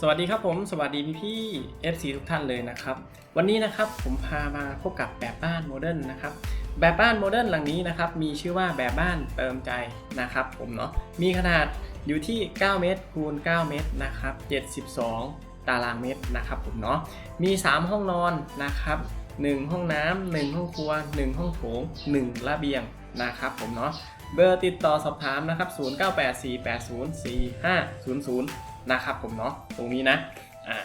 สวัสดีครับผมสวัสดีพี่พี่ FC ทุกท่านเลยนะครับ วันนี้นะครับผมพามาพบกับแบบบ้านโมเดิร์นนะครับแบบบ้านโมเดิร์นหลังนี้นะครับมีชื่อว่าแบบบ้านเติมใจนะครับผมเนาะมีขนาดอยู่ที่ 9 เมตรคูณ 9 เมตรนะครับ 72 ตารางเมตรนะครับผมเนาะมี 3 ห้องนอนนะครับ1ห้องน้ำ1ห้องครัว 1 ห้องโถง 1 ระเบียงนะครับผมเนาะเบอร์ติดต่อสอบถามนะครับ 0984804500 นะครับผมเนาะตรงนี้นะอ่า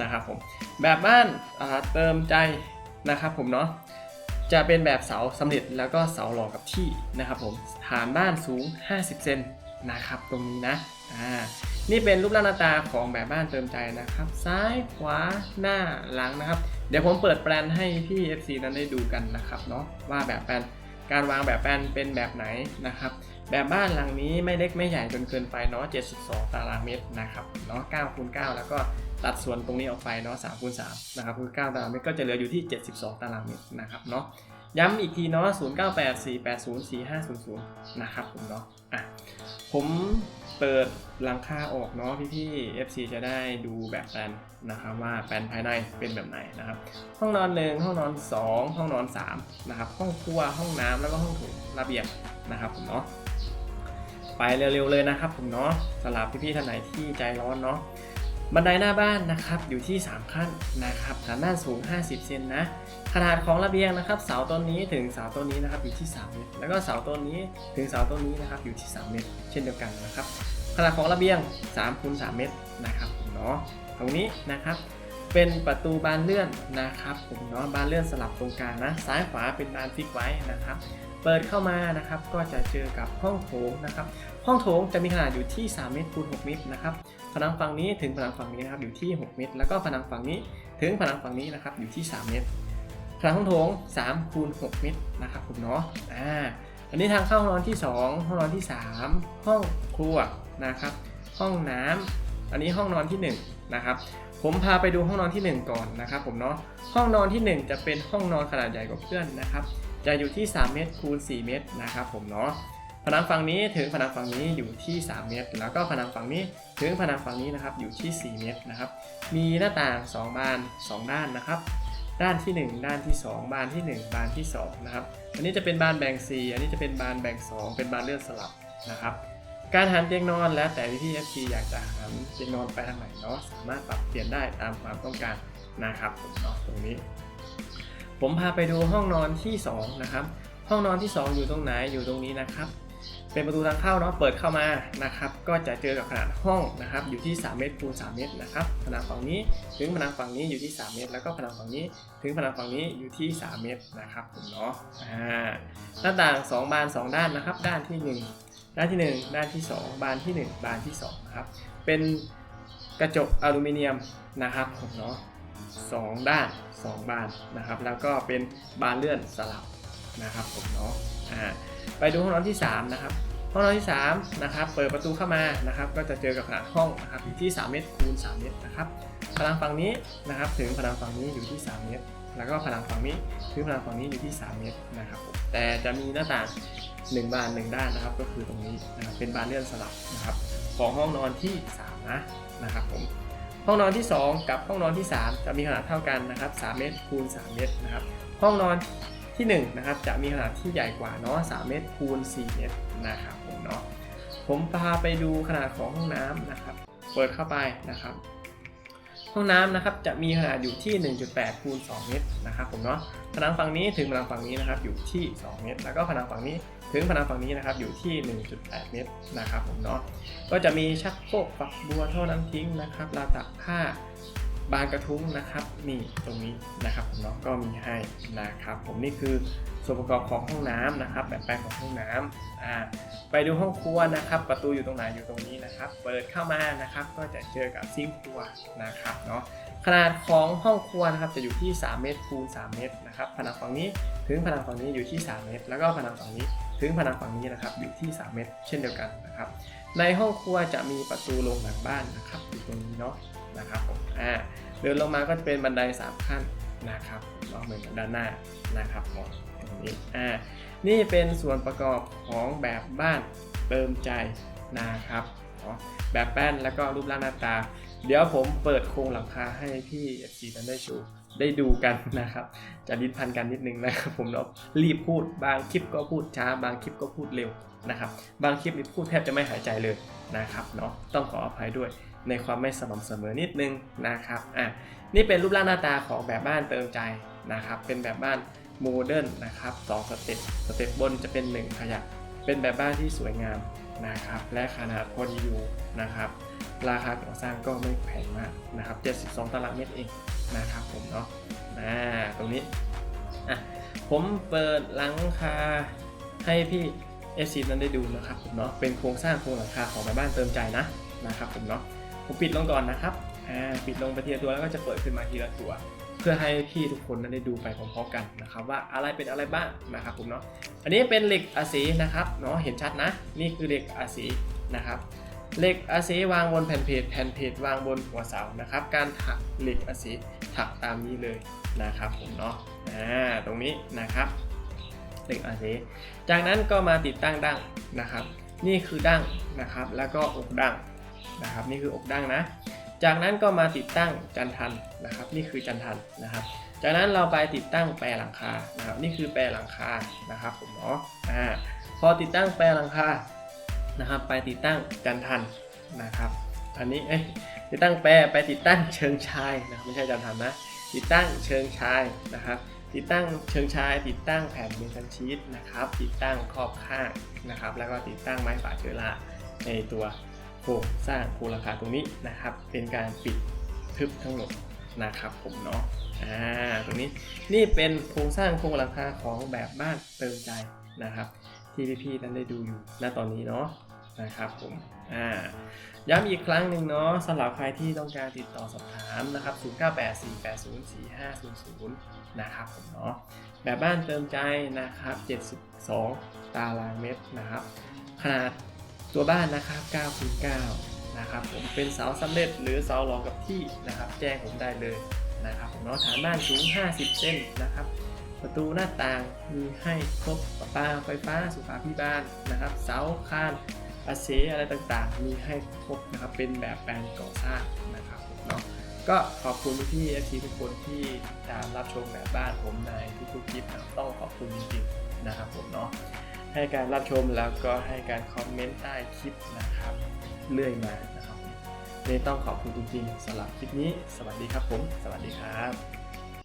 นะครับผมแบบบ้านเติมใจนะครับผมเนาะจะเป็นแบบเสาสำเร็จแล้วก็เสาหล่อกับที่นะครับผมฐานบ้านสูง 50 เซนนะครับตรงนี้นะอ่านี่เป็นรูปร่างหน้าตาของแบบบ้านเติมใจนะครับ ซ้ายขวาหน้าหลังนะครับ เดี๋ยวผมเปิดแปลนให้พี่ FC นั้นได้ดูกันนะครับเนาะว่าแบบแปลนการวางแบบแปลนเป็นแบบไหนนะครับ แบบบ้านหลังนี้ไม่เล็กไม่ใหญ่จนเกินไปเนาะ 72 ตารางเมตรนะครับ เนาะ9คูณ9แล้วก็ตัดส่วนตรงนี้ออกไปเนาะ3คูณ3นะครับคือ 9 ตารางเมตรก็จะเหลืออยู่ที่ 72 ตารางเมตรนะครับเนาะ ย้ำอีกทีเนาะ 0984804500 นะครับผมเนาะ อะ ผมเปิดหลังคาออกเนาะพี่ๆ FC จะได้ดูแบบแปลนนะครับว่าแปลนภายในเป็นแบบไหนนะครับ ห้องนอนหนึ่งห้องนอน 2 ห้องนอน3นะครับ ห้องครัว ห้องน้ำแล้วก็ห้องโถงระเบียงนะครับผมเนาะ ไปเร็วๆเลยนะครับผมเนาะสำหรับพี่ๆท่านไหนที่ใจร้อนเนาะบันไดหน้าบ้านนะครับอยู่ที่ 3 ขั้นนะครับฐานด้าสูง 50 เซนนะขนาดของระเบียงนะครับ เสาต้นนี้ถึงเสาต้นนี้นะครับอยู่ที่ 3 เมตรแล้วก็เสาต้นนี้ถึงเสาต้นนี้นะครับอยู่ที่ 3 เมตร เช่นเดียวกันนะครับ ขนาดของระเบียง3คูณ3เมตรนะครับผมเนาะตรงนี้นะครับ เป็นประตูบานเลื่อนนะครับผมเนาะบานเลื่อนสลับตรงกลางนะซ้ายขวาเป็นบานฟิกไว้นะครับ เปิดเข้ามานะครับก็จะเจอกับห้องโถงนะครับ ห้องโถงจะมีขนาดอยู่ที่ 3 เมตรคูณ6เมตรนะครับผนังฝั่งนี้ถึงผนังฝั่งนี้นะครับอยู่ที่ 6 เมตร แล้วก็ผนังฝั่งนี้ถึงผนังฝั่งนี้นะครับอยู่ที่ 3 เมตรผนังห้องโถง3คูณ6เมตรนะครับผมเนาะอ่าอันนี้ทางเข้าห้องนอนที่ 2 ห้องนอนที่ 3 ห้องครัวนะครับ ห้องน้ำอันนี้ห้องนอนที่ 1 นะครับ ผมพาไปดูห้องนอนที่ 1 ก่อนนะครับผมเนาะห้องนอนที่ 1 จะเป็นห้องนอนขนาดใหญ่กว่าเพื่อนนะครับ จะอยู่ที่ 3 เมตรคูณ 4 เมตรนะครับผมเนาะผนังฝั่งนี้ถึงผนังฝั่งนี้อยู่ที่ 3 เมตร แล้วก็ผนังฝั่งนี้ถึงผนังฝั่งนี้นะครับอยู่ที่ 4 เมตรนะครับ มีหน้าต่าง 2 บาน 2 ด้านนะครับ ด้านที่ 1 ด้านที่ 2 บานที่ 1 บานที่2นะครับ อันนี้จะเป็นบานแบ่ง 4 อันนี้จะเป็นบานแบ่ง 2 เป็นบานเลื่อนสลับนะครับ การหันเตียงนอนแล้วแต่พี่ FG อยากจะหันเตียงนอนไปทางไหนเนาะ สามารถปรับเปลี่ยนได้ตามความต้องการนะครับผมเนาะตรงนี้ ผมพาไปดูห้องนอนที่ 2 นะครับ ห้องนอนที่ 2 อยู่ตรงไหนอยู่ตรงนี้นะครับ เป็นประตูทางเข้าเนาะเปิดเข้ามานะครับ ก็จะเจอกับขนาดห้องนะครับ อยู่ที่ 3 เมตรคูณ3เมตรนะครับผนังฝั่งนี้ถึงผนังฝั่งนี้อยู่ที่ 3 เมตร แล้วก็ผนังฝั่งนี้ ถึงผนังฝั่งนี้อยู่ที่ 3 เมตรนะครับผมเนาะอ่าหน้าต่าง 2 บาน 2 ด้านนะครับ ด้านที่ 1 ด้านที่ 1 ด้านที่ 2 บานที่ 1 บานที่2นะครับเป็นกระจกอลูมิเนียมนะครับผมเนาะ สองด้าน 2 บานนะครับ แล้วก็เป็นบานเลื่อนสลับนะครับผมเนาะอ่าไปดูห้องนอนที่ 3 นะครับ ห้องนอนที่3นะครับเปิดประตูเข้ามานะครับ ก็จะเจอกับขนาดห้องนะครับอยู่ที่ 3 เมตรคูณ3เมตรนะครับผนังฝั่งนี้นะครับ ถึงผนังฝั่งนี้อยู่ที่ 3 เมตร แล้วก็ผนังฝั่งนี้ถึงผนังฝั่งนี้อยู่ที่ 3 เมตรนะครับแต่จะมีหน้าต่าง1บาน1ด้านนะครับ ก็คือตรงนี้นะครับเป็นบานเลื่อนสลับนะครับของห้องนอนที่ 3 นะนะครับผม ห้องนอนที่ 2 กับห้องนอนที่ 3 จะมีขนาดเท่ากันนะครับ3เมตรคูณ3เมตรนะครับห้องนอนที่1นะครับจะมีขนาดที่ใหญ่กว่าเนาะ3เมตรคูณ4เมตรนะครับผมเนาะผมพาไปดูขนาดของห้องน้ำนะครับ เปิดเข้าไปนะครับ ห้องน้ำนะครับจะมีขนาดอยู่ที่ 1.8คูณ2เมตรนะครับผมเนาะผนังฝั่งนี้ถึงผนังฝั่งนี้นะครับอยู่ที่ 2 เมตร แล้วก็ผนังฝั่งนี้ ถึงผนังฝั่งนี้นะครับอยู่ที่ 1.8 เมตรนะครับผมเนาะก็จะมีชักโครกฝักบัวเท่าน้ำทิ้งนะครับราวตากผ้า บานกระทุ้งนะครับนี่ตรงนี้นะครับผมเนาะก็มีให้นะครับ ผมนี่คือส่วนประกอบของห้องน้ำนะครับแบบแปลงของห้องน้ำอ่าไปดูห้องครัวนะครับ ประตูอยู่ตรงไหนอยู่ตรงนี้นะครับ เปิดเข้ามานะครับ ก็จะเจอกับซิงค์ครัวนะครับเนาะขนาดของห้องครัวนะครับจะอยู่ที่ 3 เมตรคูณ 3 เมตรนะครับผนังฝั่งนี้ถึงผนังฝั่งนี้อยู่ที่ 3 เมตร แล้วก็ผนังฝั่งนี้ถึงผนังฝั่งนี้นะครับอยู่ที่ 3 เมตร เช่นเดียวกันนะครับ ในห้องครัวจะมีประตูลงหลังบ้านนะครับอยู่ตรงนี้เนาะ นะครับผมอ่าเดินลงมาก็จะเป็นบันไดสามขั้นนะครับเราเหมือนด้านหน้านะครับมตรงนี้อ่านี่เป็นส่วนประกอบของแบบบ้านเติมใจนะครับเนาะแบบแป้นแล้วก็รูปร่างหน้าตา เดี๋ยวผมเปิดโครงหลังคาให้พี่ FC นั้นได้ชูได้ดูกันนะครับ จะลิ้นพันกันนิดนึงนะครับผมเนาะรีบพูดบางคลิปก็พูดช้า บางคลิปก็พูดเร็วนะครับ บางคลิปนี่พูดแทบจะไม่หายใจเลยนะครับเนาะต้องขออภัยด้วย ในความไม่สม่ำเสมอนิดนึงนะครับอะนี่เป็นรูปร่างหน้าตาของแบบบ้านเติมใจนะครับ เป็นแบบบ้านโมเดิร์นนะครับสองสเต็ปสเต็ปบนจะเป็นหนึ่งขยักเป็นแบบบ้านที่สวยงามนะครับ และขนาดพอดีอยู่นะครับ ราคาก่อสร้างก็ไม่แพงมากนะครับ 72 ตารางเมตรเองนะครับผมเนาะอ่าตรงนี้อะผมเปิดหลังคาให้พี่ FC นั้นได้ดูนะครับผมเนาะเป็นโครงสร้างโครงหลังคาของแม่บ้านเติมใจนะนะครับผมเนาะ ผมปิดลงก่อนนะครับอ่าปิดลงไปทีละตัวแล้วก็จะเปิดขึ้นมาทีละตัว เพื่อให้พี่ทุกคนนั้นได้ดูไปพร้อมๆกันนะครับว่าอะไรเป็นอะไรบ้างนะครับผมเนาะอันนี้เป็นเหล็กอาศีนะครับเนาะเห็นชัดนะ นี่คือเหล็กอาศีนะครับเหล็กอาศีวางบนแผ่นเพจแผ่นเพจวางบนหัวเสานะครับ การถักเหล็กอาศีถักตามนี้เลยนะครับผมเนาะอ่าตรงนี้นะครับเหล็กอาศีจากนั้นก็มาติดตั้งดั้งนะครับ นี่คือดั้งนะครับ แล้วก็อกดั้ง นะครับนี่คืออกดั้งนะ จากนั้นก็มาติดตั้งจันทันนะครับ นี่คือจันทันนะครับ จากนั้นเราไปติดตั้งแปรหลังคานะครับ นี่คือแปรหลังคานะครับผมเนาะอ่าพอติดตั้งแปรหลังคานะครับ ไปติดตั้งจันทันนะครับ อันนี้เอ้ยติดตั้งแปรไปติดตั้งเชิงชายนะครับไม่ใช่จันทันนะติดตั้งเชิงชายนะครับ ติดตั้งเชิงชาย ติดตั้งแผ่นเมทัลชีตนะครับ ติดตั้งขอบข้างนะครับ แล้วก็ติดตั้งไม้ฝาเชื้อราในตัว โครงสร้างโครงราคาตรงนี้นะครับ เป็นการปิดทึบทั้งหมดนะครับผมเนาะอ่าตรงนี้นี่เป็นโครงสร้างโครงหลังคาของแบบบ้านเติมใจนะครับ ที่พี่ๆนั้นได้ดูอยู่ณตอนนี้เนาะนะครับผมอ่าย้ำอีกครั้งหนึ่งเนาะสำหรับใครที่ต้องการติดต่อสอบถามนะครับ 0984804500 นะครับผมเนาะแบบบ้านเติมใจนะครับ 72 ตารางเมตรนะครับ ขนาด ตัวบ้านนะครับ9คูณ9นะครับผมเป็นเสาสำเร็จหรือเสารองกับที่นะครับ แจ้งผมได้เลยนะครับผมเนาะฐานบ้านสูง 50 เซนนะครับ ประตูหน้าต่างมีให้ครบประปาไฟฟ้าสุขาพิบาลนะครับ เสาคานอาเสอะไรต่างๆ มีให้ครบนะครับเป็นแบบแปลนก่อสร้างนะครับผมเนาะก็ขอบคุณพี่เอฟซีทุกคนที่ตามรับชมแบบบ้านผมในทุกๆคลิปนะครับต้องขอบคุณจริงๆนะครับผมเนาะ ให้การรับชมแล้วก็ให้การคอมเมนต์ใต้คลิปนะครับ เรื่อยมานะครับในต้องขอบคุณจริงๆสำหรับคลิปนี้ สวัสดีครับผม สวัสดีครับ